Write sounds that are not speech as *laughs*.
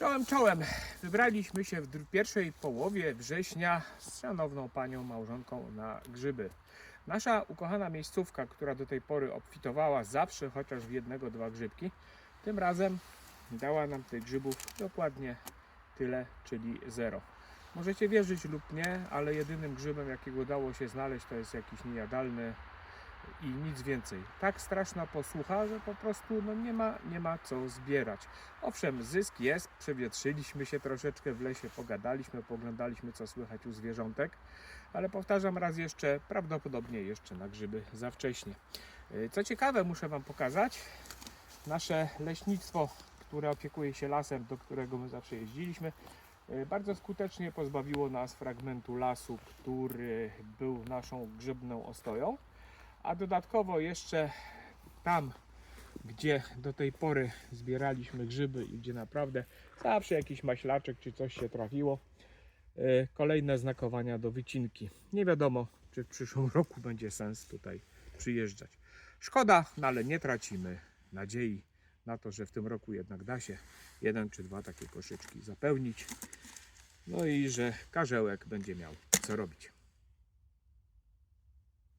Czołem, czołem. Wybraliśmy się w pierwszej połowie września z szanowną panią małżonką na grzyby. Nasza ukochana miejscówka, która do tej pory obfitowała zawsze chociaż w jednego, dwa grzybki, tym razem dała nam tych grzybów dokładnie tyle, czyli zero. Możecie wierzyć lub nie, ale jedynym grzybem, jakiego udało się znaleźć, to jest jakiś niejadalny i nic więcej. Tak straszna posłucha, że po prostu no nie, ma, nie ma co zbierać. Owszem, zysk jest, przewietrzyliśmy się troszeczkę w lesie, pogadaliśmy, poglądaliśmy co słychać u zwierzątek, ale powtarzam raz jeszcze, prawdopodobnie jeszcze na grzyby za wcześnie. Yy, Co ciekawe, muszę Wam pokazać, nasze leśnictwo, które opiekuje się lasem, do którego my zawsze jeździliśmy, yy, bardzo skutecznie pozbawiło nas fragmentu lasu, który był naszą grzybną ostoją, a dodatkowo jeszcze tam gdzie do tej pory zbieraliśmy grzyby i gdzie naprawdę zawsze jakiś maślaczek czy coś się trafiło. e, Kolejne znakowania do wycinki. Nie wiadomo, czy w przyszłym *laughs* roku będzie sens tutaj przyjeżdżać. Szkoda, no ale nie tracimy nadziei na to, że w tym roku jednak da się jeden czy dwa takie koszyczki zapełnić. No i że karzełek będzie miał co robić.